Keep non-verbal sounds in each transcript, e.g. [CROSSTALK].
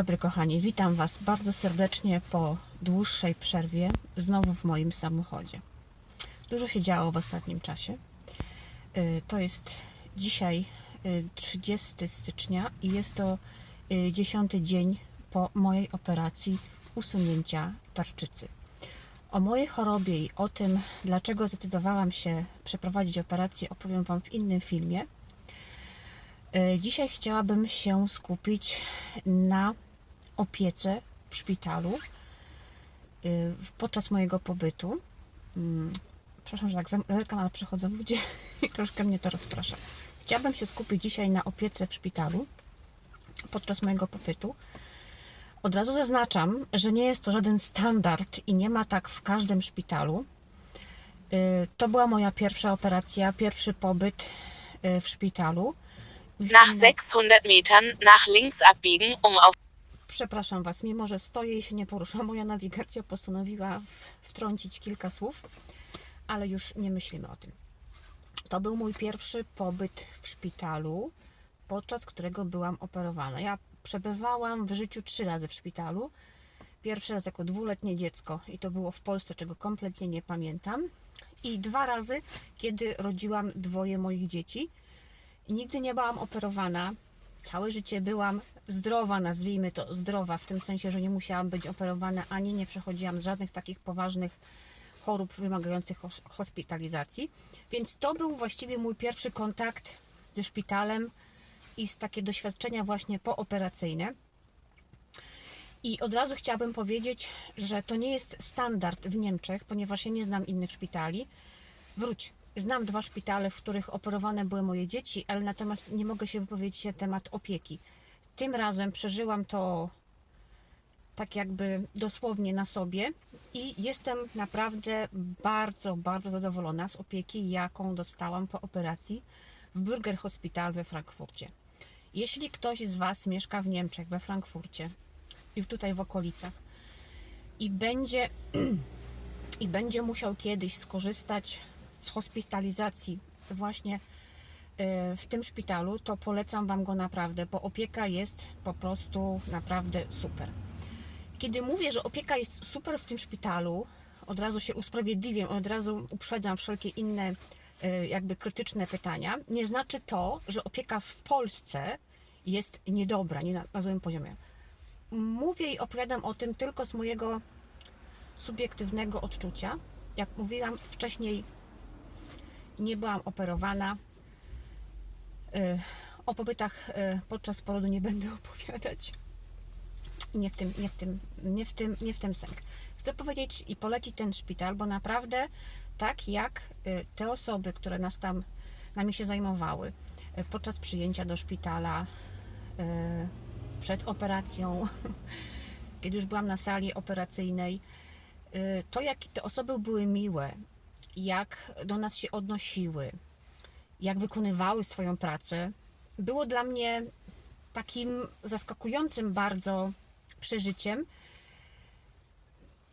Dobry, kochani. Witam Was bardzo serdecznie po dłuższej przerwie, znowu w moim samochodzie. Dużo się działo w ostatnim czasie. Y, To jest dzisiaj y, 30 stycznia i jest to y, 10 dzień po mojej operacji usunięcia tarczycy. O mojej chorobie i o tym, dlaczego zdecydowałam się przeprowadzić operację, opowiem Wam w innym filmie. Dzisiaj chciałabym się skupić na opiece w szpitalu w- podczas mojego pobytu. Mm, Przepraszam, że tak zerkam, ale przychodzą ludzie [LAUGHS] i troszkę mnie to rozprasza. Chciałabym się skupić dzisiaj na opiece w szpitalu podczas mojego pobytu. Od razu zaznaczam, że nie jest to żaden standard i nie ma tak w każdym szpitalu. E, To była moja pierwsza operacja, pierwszy pobyt e, w szpitalu. Nach 600 Metern nach links abbiegen, um auf Przepraszam Was, mimo że stoję i się nie poruszam, moja nawigacja postanowiła wtrącić kilka słów, ale już nie myślimy o tym. To był mój pierwszy pobyt w szpitalu, podczas którego byłam operowana. Ja przebywałam w życiu trzy razy w szpitalu. Pierwszy raz jako dwuletnie dziecko i to było w Polsce, czego kompletnie nie pamiętam. I dwa razy, kiedy rodziłam dwoje moich dzieci. Nigdy nie byłam operowana. Całe życie byłam zdrowa, nazwijmy to zdrowa, w tym sensie, że nie musiałam być operowana ani nie przechodziłam z żadnych takich poważnych chorób wymagających hos- hospitalizacji. Więc to był właściwie mój pierwszy kontakt ze szpitalem i z takie doświadczenia właśnie pooperacyjne. I od razu chciałabym powiedzieć, że to nie jest standard w Niemczech, ponieważ ja nie znam innych szpitali. Wróć. Znam dwa szpitale, w których operowane były moje dzieci, ale natomiast nie mogę się wypowiedzieć na temat opieki. Tym razem przeżyłam to tak jakby dosłownie na sobie i jestem naprawdę bardzo, bardzo zadowolona z opieki, jaką dostałam po operacji w Bürger Hospital we Frankfurcie. Jeśli ktoś z Was mieszka w Niemczech, we Frankfurcie i tutaj w okolicach i będzie [CLEARS THROAT] i będzie musiał kiedyś skorzystać z hospitalizacji właśnie e, w tym szpitalu, to polecam Wam go naprawdę, bo opieka jest po prostu naprawdę super. Kiedy mówię, że opieka jest super w tym szpitalu, od razu się usprawiedliwiam, od razu uprzedzam wszelkie inne e, jakby krytyczne pytania, nie znaczy to, że opieka w Polsce jest niedobra, nie na, na złym poziomie. Mówię i opowiadam o tym tylko z mojego subiektywnego odczucia. Jak mówiłam wcześniej, nie byłam operowana. Y, O pobytach y, podczas porodu nie będę [LAUGHS] opowiadać. Nie w tym, nie w tym, nie w tym, nie w tym sęk. Chcę powiedzieć i polecić ten szpital, bo naprawdę tak jak y, te osoby, które nas tam nami się zajmowały podczas przyjęcia do szpitala, przed operacją, [LAUGHS] kiedy już byłam na sali operacyjnej, to jak te osoby były miłe, jak do nas się odnosiły, jak wykonywały swoją pracę, było dla mnie takim zaskakującym bardzo przeżyciem.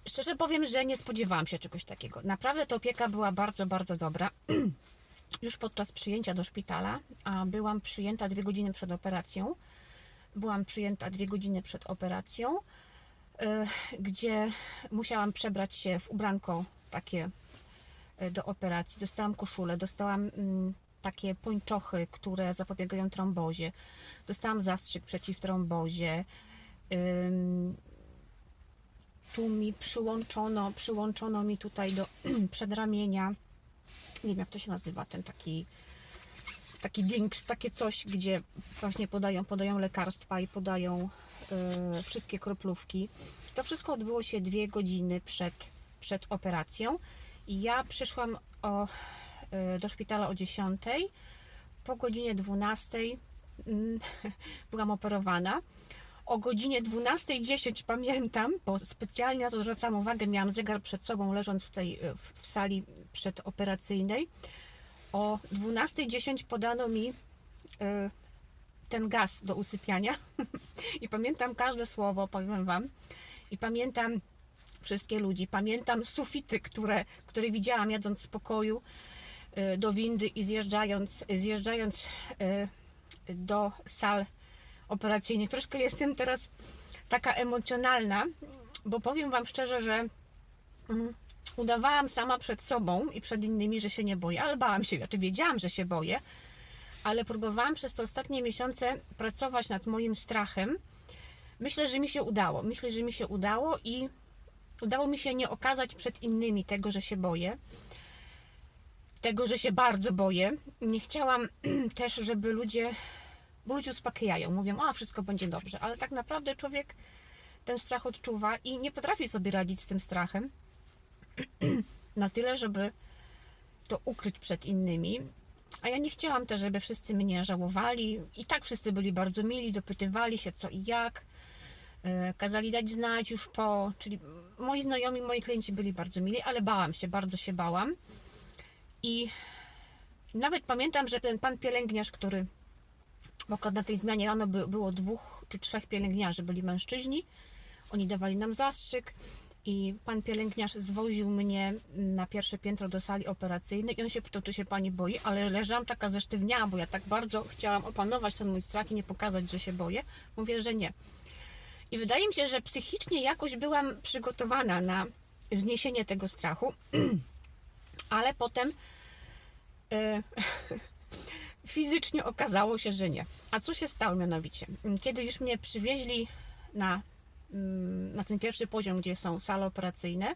Szczerze powiem, że nie spodziewałam się czegoś takiego. Naprawdę ta opieka była bardzo, bardzo dobra. [CLEARS THROAT] Już podczas przyjęcia do szpitala, a byłam przyjęta dwie godziny przed operacją. Byłam przyjęta dwie godziny przed operacją, y, gdzie musiałam przebrać się w ubranko takie do operacji. Dostałam koszulę, dostałam mm, takie pończochy, które zapobiegają trombozie. Dostałam zastrzyk przeciw trombozie. Tu mi przyłączono, przyłączono mi tutaj do [CLEARS THROAT] przedramienia. Nie wiem jak to się nazywa, ten taki taki dings, takie coś, gdzie właśnie podają, podają lekarstwa i podają y, wszystkie kroplówki. To wszystko odbyło się dwie godziny przed, przed operacją. Ja przyszłam o, y, do szpitala o 10. Po godzinie 12 mm, [LAUGHS] byłam operowana. O godzinie 12.10 pamiętam, bo specjalnie na to zwracam uwagę, miałam zegar przed sobą, leżąc w tej y, w, sali przedoperacyjnej. O 12.10 podano mi y, ten gaz do usypiania [LAUGHS] i pamiętam każde słowo, powiem Wam. I pamiętam wszystkie ludzi, pamiętam sufity, które, które widziałam jadąc z pokoju y, do windy i zjeżdżając, zjeżdżając y, do sal operacyjnych. Troszkę jestem teraz taka emocjonalna, bo powiem Wam szczerze, że mm, udawałam sama przed sobą i przed innymi, że się nie boję, ale bałam się, znaczy wiedziałam, że się boję, ale próbowałam przez te ostatnie miesiące pracować nad moim strachem. Myślę, że mi się udało. Myślę, że mi się udało i udało mi się nie okazać przed innymi tego, że się boję. Tego, że się bardzo boję. Nie chciałam [CLEARS THROAT] też, żeby ludzie, bo ludzie uspokajają, mówią, a wszystko będzie dobrze, ale tak naprawdę człowiek ten strach odczuwa i nie potrafi sobie radzić z tym strachem [CLEARS THROAT] na tyle, żeby to ukryć przed innymi. A ja nie chciałam też, żeby wszyscy mnie żałowali. I tak wszyscy byli bardzo mili, dopytywali się co i jak. E, Kazali dać znać już po, czyli moi znajomi, moi klienci byli bardzo mili, ale bałam się, bardzo się bałam. I nawet pamiętam, że ten pan pielęgniarz, który, akurat na tej zmianie rano by, było dwóch czy trzech pielęgniarzy, byli mężczyźni, oni dawali nam zastrzyk i pan pielęgniarz zwoził mnie na pierwsze piętro do sali operacyjnej i on się pytał, czy się pani boi, ale leżałam taka zesztywniała, bo ja tak bardzo chciałam opanować ten mój strach i nie pokazać, że się boję. Mówię, że nie. I wydaje mi się, że psychicznie jakoś byłam przygotowana na zniesienie tego strachu, [CLEARS THROAT] ale potem e, [LAUGHS] fizycznie okazało się, że nie. A co się stało mianowicie? Kiedy już mnie przywieźli na, mm, na ten pierwszy poziom, gdzie są sale operacyjne,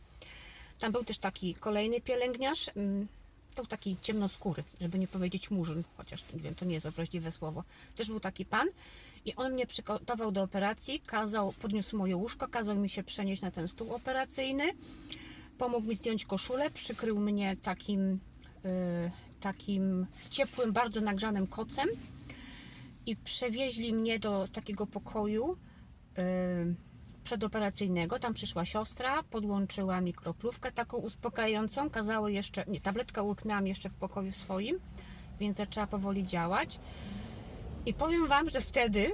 tam był też taki kolejny pielęgniarz, mm, to był taki ciemnoskóry, żeby nie powiedzieć murzyn, chociaż nie wiem, to nie jest obraźliwe słowo. Też był taki pan i on mnie przygotował do operacji, kazał, podniósł moje łóżko, kazał mi się przenieść na ten stół operacyjny, pomógł mi zdjąć koszulę, przykrył mnie takim, y, takim ciepłym, bardzo nagrzanym kocem i przewieźli mnie do takiego pokoju y, przedoperacyjnego. Tam przyszła siostra, podłączyła mi kroplówkę taką uspokajającą, kazały jeszcze, nie, tabletkę łyknęłam jeszcze w pokoju swoim, więc zaczęła powoli działać. I powiem Wam, że wtedy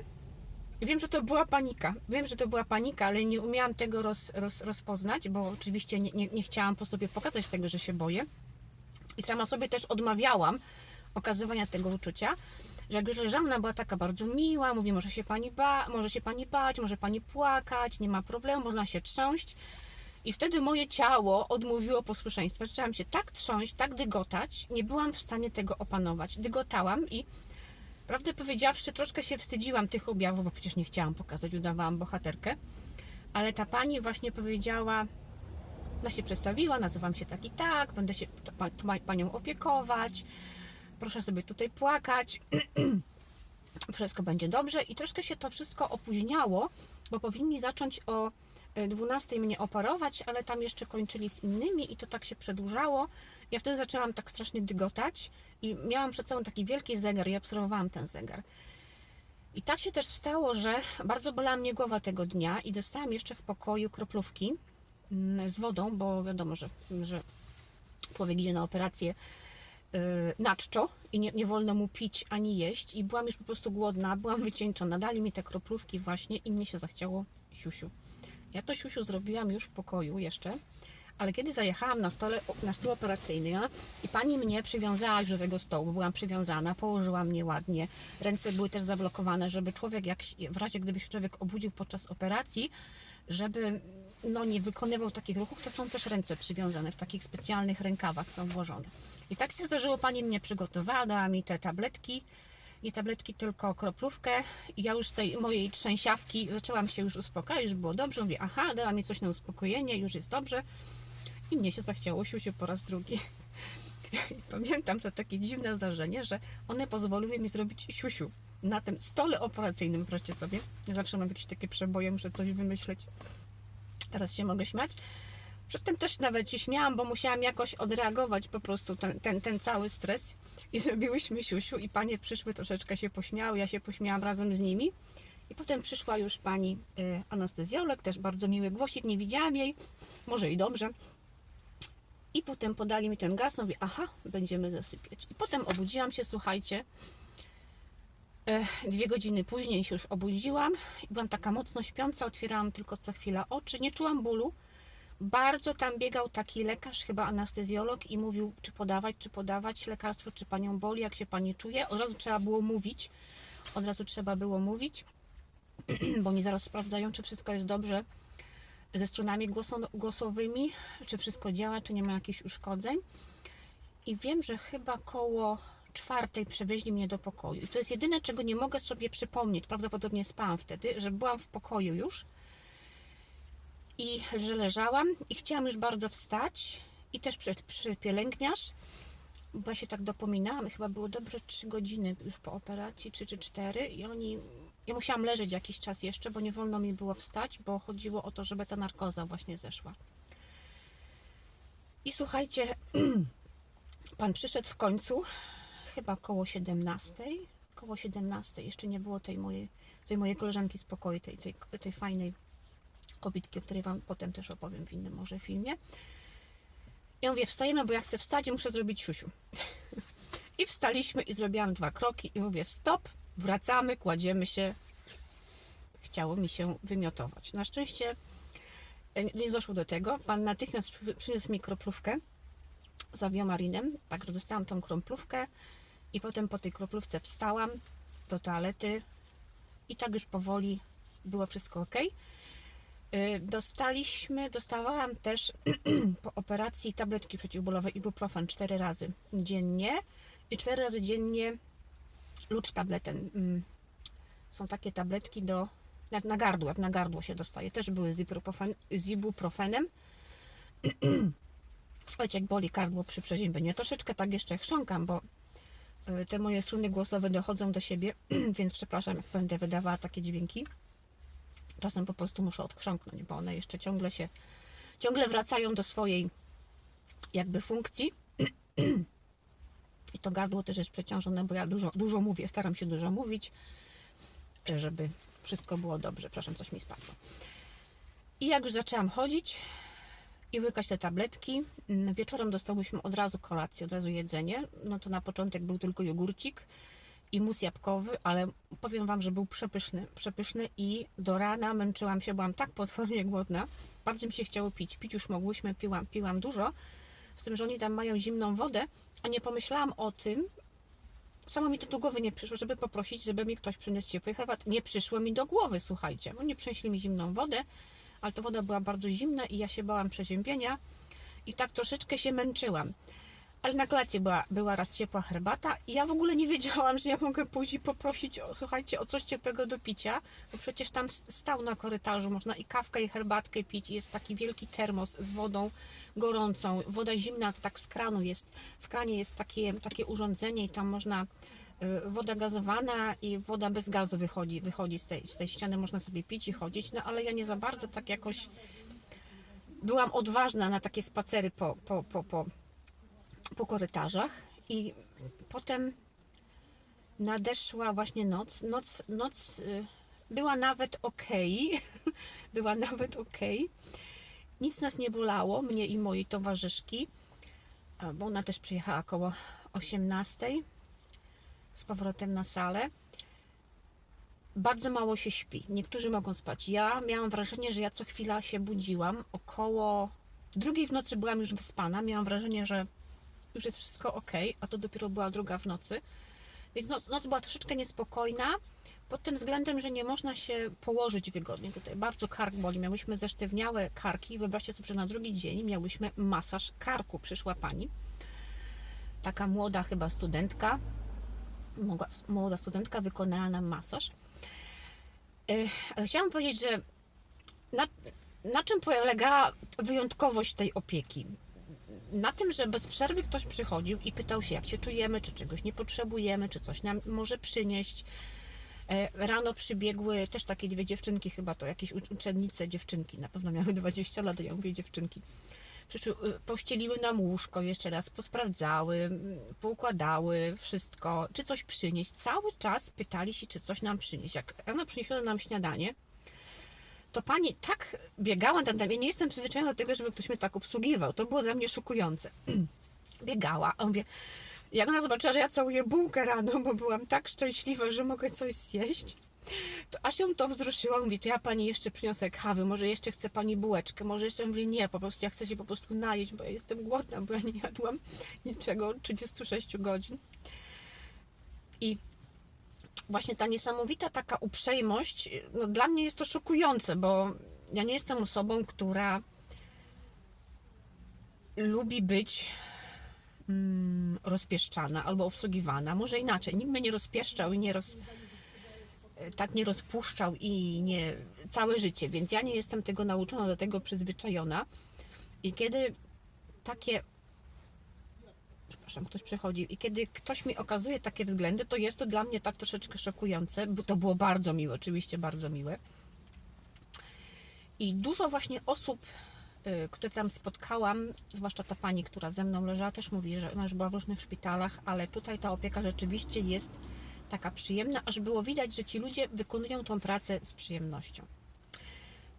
wiem, że to była panika. Wiem, że to była panika, ale nie umiałam tego roz, roz, rozpoznać, bo oczywiście nie, nie, nie chciałam po sobie pokazać tego, że się boję. I sama sobie też odmawiałam okazywania tego uczucia, że jak już leżałam, ona była taka bardzo miła, mówi, może się pani ba, może się pani bać, może pani płakać, nie ma problemu, można się trząść. I wtedy moje ciało odmówiło posłuszeństwa. Zaczęłam się tak trząść, tak dygotać, nie byłam w stanie tego opanować. Dygotałam i prawdę powiedziawszy, troszkę się wstydziłam tych objawów, bo przecież nie chciałam pokazać, udawałam bohaterkę. Ale ta pani właśnie powiedziała, ona się przedstawiła, nazywam się tak i tak, będę się panią opiekować, proszę sobie tutaj płakać, [CLEARS THROAT] wszystko będzie dobrze i troszkę się to wszystko opóźniało, bo powinni zacząć o e, 12 mnie operować, ale tam jeszcze kończyli z innymi i to tak się przedłużało. Ja wtedy zaczęłam tak strasznie dygotać i miałam przed sobą taki wielki zegar i obserwowałam ten zegar. I tak się też stało, że bardzo bolała mnie głowa tego dnia i dostałam jeszcze w pokoju kroplówki mm, z wodą, bo wiadomo, że, że człowiek idzie na operację yy, na czczo i nie, nie wolno mu pić ani jeść i byłam już po prostu głodna, byłam wycieńczona. Dali mi te kroplówki właśnie i mnie się zachciało siusiu. Ja to siusiu zrobiłam już w pokoju jeszcze, ale kiedy zajechałam na, stole, na stół operacyjny ja, i pani mnie przywiązała już do tego stołu, bo byłam przywiązana, położyła mnie ładnie, ręce były też zablokowane, żeby człowiek, jak, w razie gdyby się człowiek obudził podczas operacji, żeby no, nie wykonywał takich ruchów, to są też ręce przywiązane, w takich specjalnych rękawach są włożone. I tak się zdarzyło, pani mnie przygotowała, dała mi te tabletki, nie tabletki, tylko kroplówkę. I ja już z tej mojej trzęsiawki zaczęłam się już uspokajać, już było dobrze. Mówię, aha, dała mi coś na uspokojenie, już jest dobrze. I mnie się zachciało siusiu po raz drugi. [LAUGHS] I pamiętam to takie dziwne zdarzenie, że one pozwoliły mi zrobić siusiu na tym stole operacyjnym, wyobraźcie sobie. Ja zawsze mam jakieś takie przeboje, muszę coś wymyśleć. Teraz się mogę śmiać. Przedtem też nawet się śmiałam, bo musiałam jakoś odreagować po prostu ten, ten, ten cały stres i zrobiłyśmy siusiu i panie przyszły, troszeczkę się pośmiały, ja się pośmiałam razem z nimi. I potem przyszła już pani y, anestezjolog, też bardzo miły głosik, nie widziałam jej, może i dobrze. I potem podali mi ten gaz, mówię, aha, będziemy zasypiać. I potem obudziłam się, słuchajcie, dwie godziny później się już obudziłam i byłam taka mocno śpiąca, otwierałam tylko co chwila oczy, nie czułam bólu. Bardzo tam biegał taki lekarz, chyba anestezjolog i mówił, czy podawać, czy podawać lekarstwo, czy panią boli, jak się pani czuje. Od razu trzeba było mówić, od razu trzeba było mówić. [CLEARS THROAT] bo oni zaraz sprawdzają, czy wszystko jest dobrze ze stronami głoso- głosowymi, czy wszystko działa, czy nie ma jakichś uszkodzeń. I wiem, że chyba koło czwartej przewieźli mnie do pokoju. I to jest jedyne, czego nie mogę sobie przypomnieć. Prawdopodobnie spałam wtedy, że byłam w pokoju już i że leżałam i chciałam już bardzo wstać i też przyszedł, przyszedł pielęgniarz, bo ja się tak dopominałam, chyba było dobrze 3 godziny już po operacji, 3 czy 4 i oni, ja musiałam leżeć jakiś czas jeszcze, bo nie wolno mi było wstać, bo chodziło o to, żeby ta narkoza właśnie zeszła. I słuchajcie, [CLEARS THROAT] pan przyszedł w końcu, chyba koło 17, koło 17, jeszcze nie było tej mojej, tej mojej koleżanki z pokoju, tej, tej, tej fajnej kobietki, o której Wam potem też opowiem w innym może filmie. Ja mówię, wstajemy, bo ja chcę wstać muszę zrobić siusiu. [LAUGHS] I wstaliśmy i zrobiłam dwa kroki i mówię, stop, wracamy, kładziemy się. Chciało mi się wymiotować. Na szczęście e, nie doszło do tego. Pan natychmiast przy- przyniósł mi kroplówkę z aviomarinem, także dostałam tą kroplówkę i potem po tej kroplówce wstałam do toalety i tak już powoli było wszystko ok. Y, Dostaliśmy, dostawałam też [CLEARS THROAT] po operacji tabletki przeciwbólowe ibuprofen 4 razy dziennie i 4 razy dziennie lucz tableten. Mm, Są takie tabletki do, jak na gardło, jak na gardło się dostaje. Też były z, ibuprofen, z ibuprofenem. [CLEARS THROAT] Boli gardło przy przeziębieniu. Ja troszeczkę tak jeszcze chrząkam, bo te moje struny głosowe dochodzą do siebie, [CLEARS THROAT] więc przepraszam, jak będę wydawała takie dźwięki czasem po prostu muszę odchrząknąć, bo one jeszcze ciągle się, ciągle wracają do swojej jakby funkcji. [CLEARS THROAT] I to gardło też jest przeciążone, bo ja dużo, dużo mówię, staram się dużo mówić, żeby wszystko było dobrze. Przepraszam, coś mi spadło. I jak już zaczęłam chodzić i łykać te tabletki, mm, wieczorem dostałyśmy od razu kolację, od razu jedzenie. No to na początek był tylko jogurcik i mus jabłkowy, ale powiem Wam, że był przepyszny, przepyszny i do rana męczyłam się, byłam tak potwornie głodna, bardzo mi się chciało pić, pić już mogłyśmy, piłam, piłam dużo, z tym, że oni tam mają zimną wodę, a nie pomyślałam o tym, samo mi to do głowy nie przyszło, żeby poprosić, żeby mi ktoś przyniósł ciepły herbat. Nie przyszło mi do głowy, słuchajcie. Oni przynieśli mi zimną wodę, ale ta woda była bardzo zimna i ja się bałam przeziębienia i tak troszeczkę się męczyłam. Ale na klacie była, była raz ciepła herbata i ja w ogóle nie wiedziałam, że ja mogę i poprosić, o, słuchajcie, o coś ciepłego do picia, bo przecież tam stał na korytarzu, można i kawkę, i herbatkę pić, jest taki wielki termos z wodą gorącą, woda zimna to tak z kranu jest, w kranie jest takie, takie urządzenie i tam można woda gazowana i woda bez gazu wychodzi, wychodzi z tej, z tej ściany, można sobie pić i chodzić, no ale ja nie za bardzo tak jakoś byłam odważna na takie spacery po, po, po, po, po korytarzach i potem nadeszła właśnie noc. Noc, noc y, była nawet ok. [LAUGHS] była nawet ok. Nic nas nie bolało, mnie i mojej towarzyszki, bo ona też przyjechała około 18 z powrotem na salę. Bardzo mało się śpi. Niektórzy mogą spać. Ja miałam wrażenie, że ja co chwila się budziłam. Około drugiej w nocy byłam już wyspana. Miałam wrażenie, że już jest wszystko ok, a to dopiero była druga w nocy. Więc noc, noc była troszeczkę niespokojna, pod tym względem, że nie można się położyć wygodnie. Tutaj bardzo kark boli. Miałyśmy zesztywniałe karki. Wyobraźcie sobie, że na drugi dzień miałyśmy masaż karku. Przyszła pani, taka młoda chyba studentka, młoda, studentka wykonała nam masaż. Ech, Ale chciałam powiedzieć, że na, na czym polegała wyjątkowość tej opieki? na tym, że bez przerwy ktoś przychodził i pytał się, jak się czujemy, czy czegoś nie potrzebujemy, czy coś nam może przynieść. E, Rano przybiegły też takie dwie dziewczynki, chyba to jakieś ucz- uczennice, dziewczynki, na pewno miały 20 lat, ja mówię dziewczynki. Przyszły, y, pościeliły nam łóżko jeszcze raz, posprawdzały, poukładały wszystko, czy coś przynieść. Cały czas pytali się, czy coś nam przynieść. Jak rano przyniesiono nam śniadanie, to pani tak biegała nad nami. Ja nie jestem przyzwyczajona do tego, żeby ktoś mnie tak obsługiwał. To było dla mnie szokujące. [CLEARS THROAT] biegała, a mówię, jak ona zobaczyła, że ja całuję bułkę rano, bo byłam tak szczęśliwa, że mogę coś zjeść, to aż ją to wzruszyło. Mówi, to ja pani jeszcze przyniosę kawy, może jeszcze chce pani bułeczkę, może jeszcze mówię, nie, po prostu ja chcę się po prostu najeść, bo ja jestem głodna, bo ja nie jadłam niczego od 36 godzin. I właśnie ta niesamowita taka uprzejmość, no dla mnie jest to szokujące, bo ja nie jestem osobą, która lubi być mm, rozpieszczana albo obsługiwana. Może inaczej, nikt mnie nie rozpieszczał i nie roz, tak nie rozpuszczał i nie całe życie, więc ja nie jestem tego nauczona, do tego przyzwyczajona. I kiedy takie przepraszam, ktoś przychodzi i kiedy ktoś mi okazuje takie względy, to jest to dla mnie tak troszeczkę szokujące, bo to było bardzo miłe, oczywiście bardzo miłe. I dużo właśnie osób, y, które tam spotkałam, zwłaszcza ta pani, która ze mną leżała, też mówi, że ona już była w różnych szpitalach, ale tutaj ta opieka rzeczywiście jest taka przyjemna, aż było widać, że ci ludzie wykonują tą pracę z przyjemnością.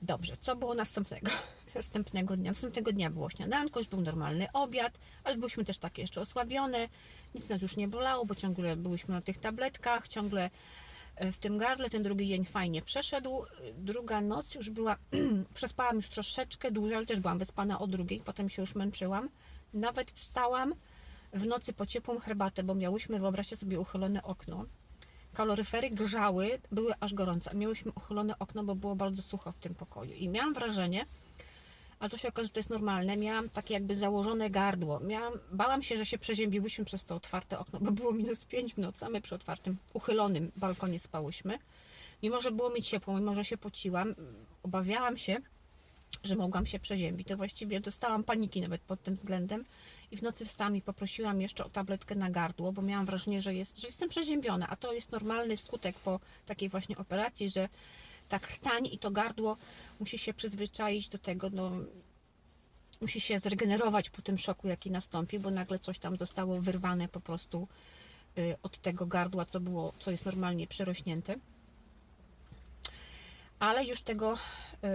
Dobrze, co było następnego? [LAUGHS] Następnego dnia. Następnego dnia było śniadanko, już był normalny obiad, ale byliśmy też takie jeszcze osłabione. Nic nas już nie bolało, bo ciągle byliśmy na tych tabletkach, ciągle e, w tym gardle. Ten drugi dzień fajnie przeszedł. Druga noc już była, [CLEARS THROAT] przespałam już troszeczkę dłużej, ale też byłam wyspana o drugiej, potem się już męczyłam. Nawet wstałam w nocy po ciepłą herbatę, bo miałyśmy, wyobraźcie sobie, uchylone okno kaloryfery grzały, były aż gorące. Miałyśmy uchylone okno, bo było bardzo sucho w tym pokoju. I miałam wrażenie, ale to się okaże, że to jest normalne, miałam takie jakby założone gardło. Miałam, bałam się, że się przeziębiłyśmy przez to otwarte okno, bo było minus 5 w nocy, a my przy otwartym, uchylonym balkonie spałyśmy. Mimo, że było mi ciepło, mimo, że się pociłam, obawiałam się, że mogłam się przeziębić. To właściwie dostałam paniki nawet pod tym względem. I w nocy wstałam i poprosiłam jeszcze o tabletkę na gardło, bo miałam wrażenie, że, jest, że jestem przeziębiona, a to jest normalny skutek po takiej właśnie operacji, że ta krtań i to gardło musi się przyzwyczaić do tego, no, musi się zregenerować po tym szoku, jaki nastąpi, bo nagle coś tam zostało wyrwane po prostu y, od tego gardła, co było, co jest normalnie przerośnięte. Ale już tego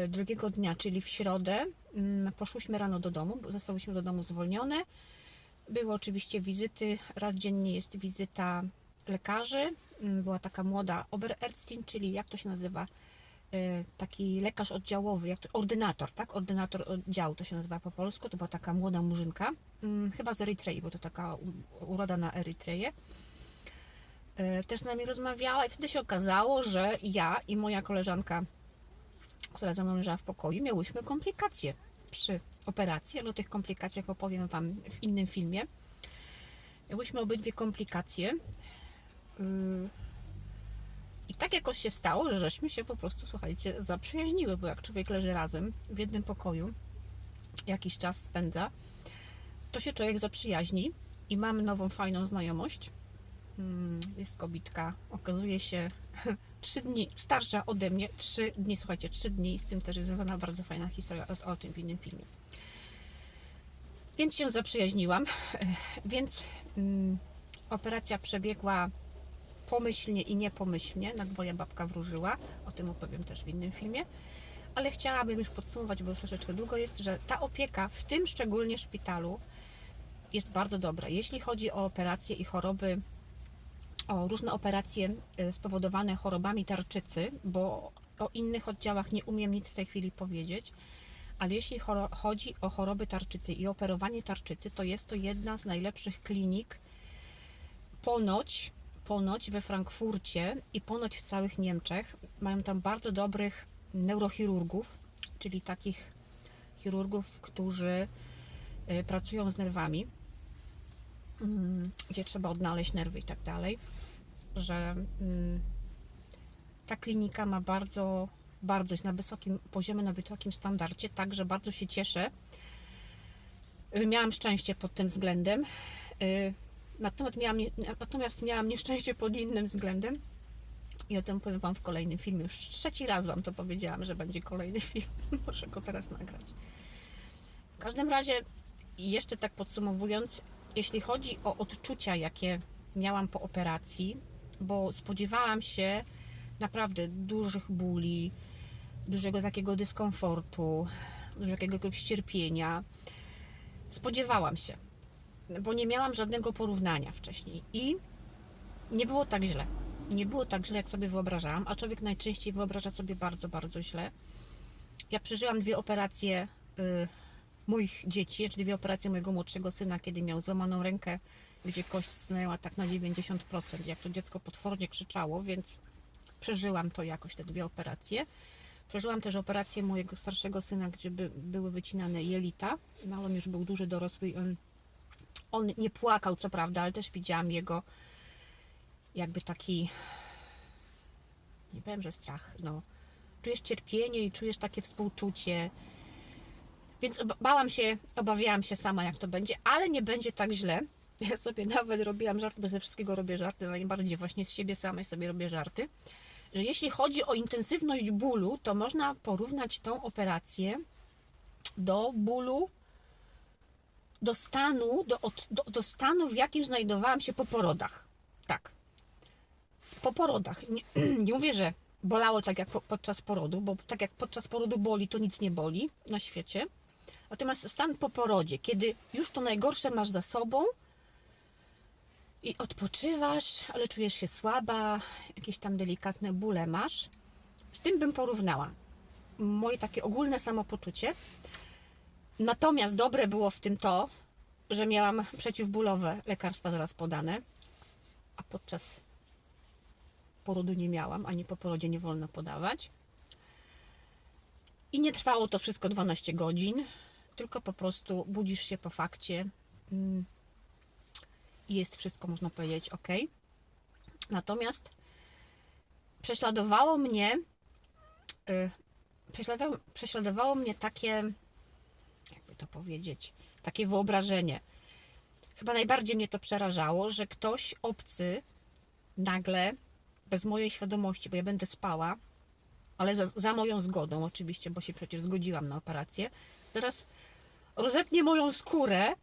y, drugiego dnia, czyli w środę, mm, poszłyśmy rano do domu, bo zostałyśmy do domu zwolnione. Były oczywiście wizyty, raz dziennie jest wizyta lekarzy. Mm, Była taka młoda Oberärztin, czyli jak to się nazywa, y, taki lekarz oddziałowy, jak to, ordynator, tak? Ordynator oddziału to się nazywa po polsku. To była taka młoda murzynka, mm, chyba z Erytrei, bo to taka uroda na Erytreję. Y, Też z nami rozmawiała i wtedy się okazało, że ja i moja koleżanka, która ze mną leżała w pokoju, miałyśmy komplikacje przy operacji, ale o tych komplikacjach opowiem Wam w innym filmie. Miałyśmy obydwie komplikacje. Yy, I tak jakoś się stało, że żeśmy się po prostu, słuchajcie, zaprzyjaźniły, bo jak człowiek leży razem w jednym pokoju, jakiś czas spędza, to się człowiek zaprzyjaźni i mamy nową, fajną znajomość. Mm, Jest kobitka, okazuje się [LAUGHS] trzy dni starsza ode mnie, trzy dni, słuchajcie, trzy dni, z tym też jest związana bardzo fajna historia o, o tym w innym filmie. Więc się zaprzyjaźniłam, [LAUGHS] więc mm, operacja przebiegła pomyślnie i niepomyślnie, na dwoje babka wróżyła, o tym opowiem też w innym filmie, ale chciałabym już podsumować, bo już troszeczkę długo jest, że ta opieka, w tym szczególnie szpitalu, jest bardzo dobra. Jeśli chodzi o operacje i choroby, o różne operacje y, spowodowane chorobami tarczycy, bo o innych oddziałach nie umiem nic w tej chwili powiedzieć, ale jeśli chodzi o choroby tarczycy i operowanie tarczycy, to jest to jedna z najlepszych klinik ponoć, ponoć we Frankfurcie i ponoć w całych Niemczech. Mają tam bardzo dobrych neurochirurgów, czyli takich chirurgów, którzy y, pracują z nerwami, gdzie trzeba odnaleźć nerwy i tak dalej, że mm, ta klinika ma bardzo, bardzo jest na wysokim poziomie, na wysokim standardzie, także bardzo się cieszę. Y, Miałam szczęście pod tym względem. y, Natomiast miałam, natomiast miałam nieszczęście pod innym względem. I o tym powiem Wam w kolejnym filmie. Już trzeci raz Wam to powiedziałam, że będzie kolejny [LAUGHS] film. Muszę go teraz nagrać. W każdym razie, jeszcze tak podsumowując, jeśli chodzi o odczucia, jakie miałam po operacji, bo spodziewałam się naprawdę dużych bóli, dużego takiego dyskomfortu, dużego jakiegoś cierpienia. Spodziewałam się, bo nie miałam żadnego porównania wcześniej i nie było tak źle. Nie było tak źle, jak sobie wyobrażałam, a człowiek najczęściej wyobraża sobie bardzo, bardzo źle. Ja przeżyłam dwie operacje y, moich dzieci, czyli dwie operacje mojego młodszego syna, kiedy miał złamaną rękę gdzie kość stanęła tak na 90%, jak to dziecko potwornie krzyczało, więc przeżyłam to jakoś, te dwie operacje. Przeżyłam też operację mojego starszego syna, gdzie by, były wycinane jelita. No on już był duży, dorosły i on, on nie płakał, co prawda, ale też widziałam jego jakby taki, nie powiem, że strach, no. Czujesz cierpienie i czujesz takie współczucie. Więc bałam się, obawiałam się sama, jak to będzie, ale nie będzie tak źle. [LAUGHS] Ja sobie nawet robiłam żarty, bo ze wszystkiego robię żarty, najbardziej właśnie z siebie samej sobie robię żarty, że jeśli chodzi o intensywność bólu, to można porównać tą operację do bólu, do stanu, do, do, do stanu, w jakim znajdowałam się po porodach. Tak. Po porodach. Nie, [CLEARS THROAT] nie mówię, że bolało tak jak po, podczas porodu, bo tak jak podczas porodu boli, to nic nie boli na świecie. Natomiast stan po porodzie, kiedy już to najgorsze masz za sobą i odpoczywasz, ale czujesz się słaba, jakieś tam delikatne bóle masz, z tym bym porównała. Moje takie ogólne samopoczucie. Natomiast dobre było w tym to, że miałam przeciwbólowe lekarstwa zaraz podane, a podczas porodu nie miałam, ani po porodzie nie wolno podawać. I nie trwało to wszystko 12 godzin, tylko po prostu budzisz się po fakcie mm, i jest wszystko, można powiedzieć, ok. Natomiast prześladowało mnie, y, prześladowało, prześladowało mnie takie, jakby to powiedzieć, takie wyobrażenie. Chyba najbardziej mnie to przerażało, że ktoś obcy nagle, bez mojej świadomości, bo ja będę spała, ale za, za moją zgodą oczywiście, bo się przecież zgodziłam na operację, teraz rozetnie moją skórę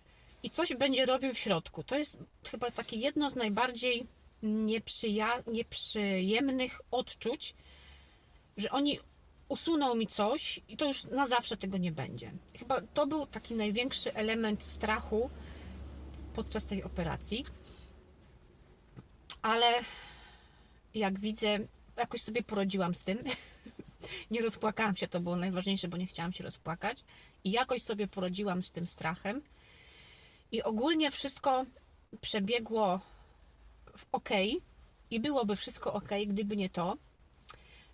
i coś będzie robił w środku. To jest chyba takie jedno z najbardziej nieprzyjemnych odczuć, że oni usuną mi coś i to już na zawsze tego nie będzie. Chyba to był taki największy element strachu podczas tej operacji. Ale jak widzę, jakoś sobie poradziłam z tym. Nie rozpłakałam się, to było najważniejsze, bo nie chciałam się rozpłakać. I jakoś sobie poradziłam z tym strachem. I ogólnie wszystko przebiegło w ok. I byłoby wszystko ok, gdyby nie to,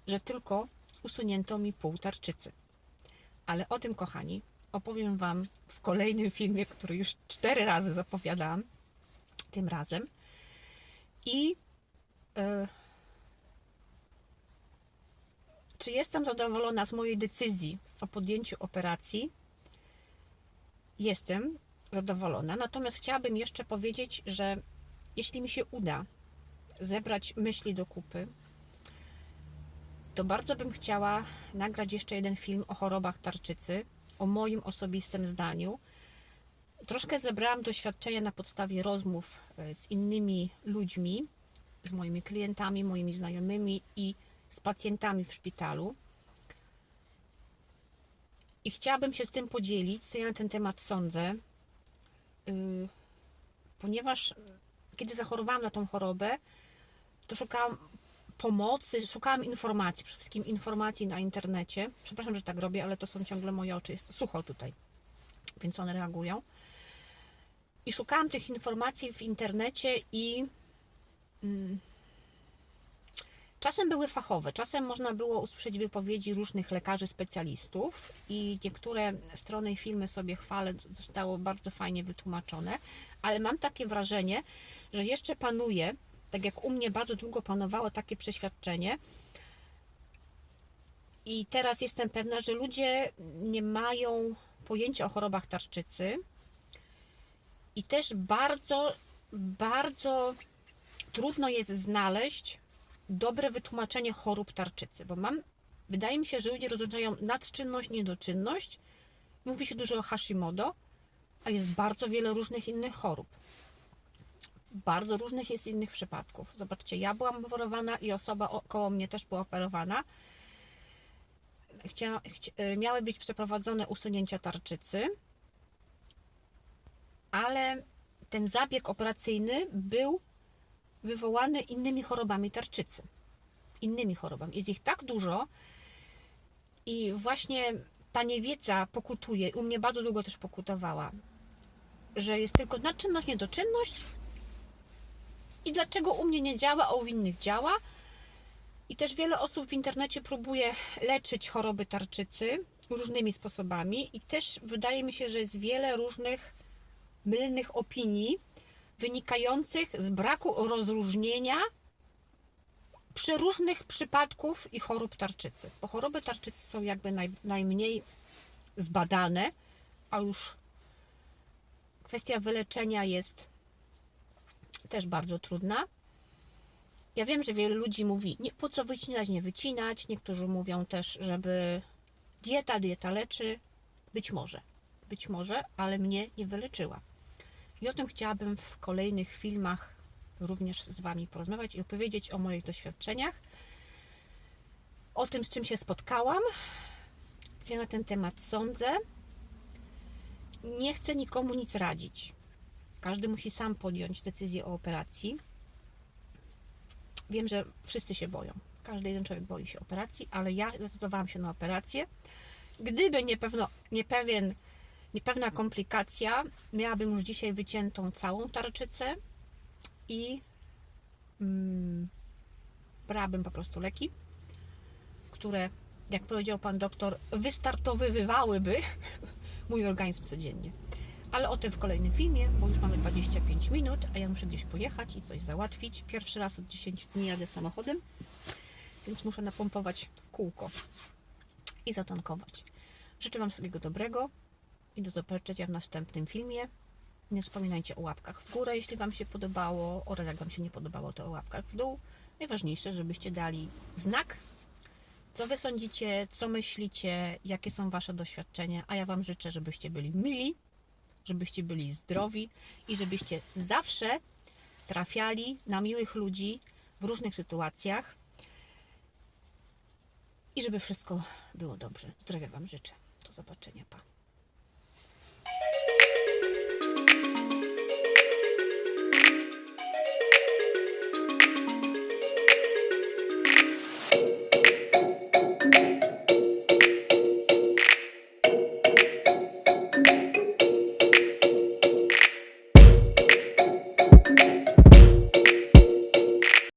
że tylko usunięto mi pół tarczycy. Ale o tym, kochani, opowiem Wam w kolejnym filmie, który już cztery razy zapowiadałam. Tym razem. I e, czy jestem zadowolona z mojej decyzji o podjęciu operacji? Jestem zadowolona. Natomiast chciałabym jeszcze powiedzieć, że jeśli mi się uda zebrać myśli do kupy, to bardzo bym chciała nagrać jeszcze jeden film o chorobach tarczycy, o moim osobistym zdaniu. Troszkę zebrałam doświadczenia na podstawie rozmów e, z innymi ludźmi, z moimi klientami, moimi znajomymi i z pacjentami w szpitalu. I chciałabym się z tym podzielić, co ja na ten temat sądzę, yy, ponieważ kiedy zachorowałam na tą chorobę, to szukałam pomocy, szukałam informacji, przede wszystkim informacji na internecie. Przepraszam, że tak robię, ale to są ciągle moje oczy, jest sucho tutaj, więc one reagują. I szukałam tych informacji w internecie i mm, czasem były fachowe, czasem można było usłyszeć wypowiedzi różnych lekarzy, specjalistów i niektóre strony i filmy sobie chwalę, zostało bardzo fajnie wytłumaczone, ale mam takie wrażenie, że jeszcze panuje, tak jak u mnie bardzo długo panowało takie przeświadczenie, i teraz jestem pewna, że ludzie nie mają pojęcia o chorobach tarczycy i też bardzo, bardzo trudno jest znaleźć dobre wytłumaczenie chorób tarczycy, bo mam, wydaje mi się, że ludzie rozróżniają nadczynność, niedoczynność. Mówi się dużo o Hashimodo, a jest bardzo wiele różnych innych chorób. Bardzo różnych jest innych przypadków. Zobaczcie, ja byłam operowana i osoba koło mnie też była operowana. Chcia, chci, y, miały być przeprowadzone usunięcia tarczycy, ale ten zabieg operacyjny był wywołane innymi chorobami tarczycy. Innymi chorobami. Jest ich tak dużo i właśnie ta niewiedza pokutuje, u mnie bardzo długo też pokutowała, że jest tylko nadczynność, niedoczynność i dlaczego u mnie nie działa, a u innych działa. I też wiele osób w internecie próbuje leczyć choroby tarczycy różnymi sposobami i też wydaje mi się, że jest wiele różnych mylnych opinii wynikających z braku rozróżnienia przeróżnych przypadków i chorób tarczycy. Bo choroby tarczycy są jakby naj, najmniej zbadane, a już kwestia wyleczenia jest też bardzo trudna. Ja wiem, że wielu ludzi mówi, nie, po co wycinać, nie wycinać. Niektórzy mówią też, żeby dieta, dieta leczy. Być może, być może, ale mnie nie wyleczyła. I o tym chciałabym w kolejnych filmach również z Wami porozmawiać i opowiedzieć o moich doświadczeniach, o tym, z czym się spotkałam, co ja na ten temat sądzę. Nie chcę nikomu nic radzić. Każdy musi sam podjąć decyzję o operacji. Wiem, że wszyscy się boją. Każdy jeden człowiek boi się operacji, ale ja zdecydowałam się na operację. Gdyby niepewno, niepewien, niepewna komplikacja, miałabym już dzisiaj wyciętą całą tarczycę i mm, brałabym po prostu leki, które, jak powiedział pan doktor, wystartowywałyby [LAUGHS] mój organizm codziennie. Ale o tym w kolejnym filmie, bo już mamy 25 minut, a ja muszę gdzieś pojechać i coś załatwić. Pierwszy raz od 10 dni jadę samochodem, więc muszę napompować kółko i zatankować. Życzę Wam wszystkiego dobrego i do zobaczenia w następnym filmie. Nie zapominajcie o łapkach w górę, jeśli Wam się podobało, oraz jak Wam się nie podobało, to o łapkach w dół. Najważniejsze, żebyście dali znak, co Wy sądzicie, co myślicie, jakie są Wasze doświadczenia, a ja Wam życzę, żebyście byli mili, żebyście byli zdrowi i żebyście zawsze trafiali na miłych ludzi w różnych sytuacjach i żeby wszystko było dobrze. Zdrowia Wam życzę. Do zobaczenia. Pa.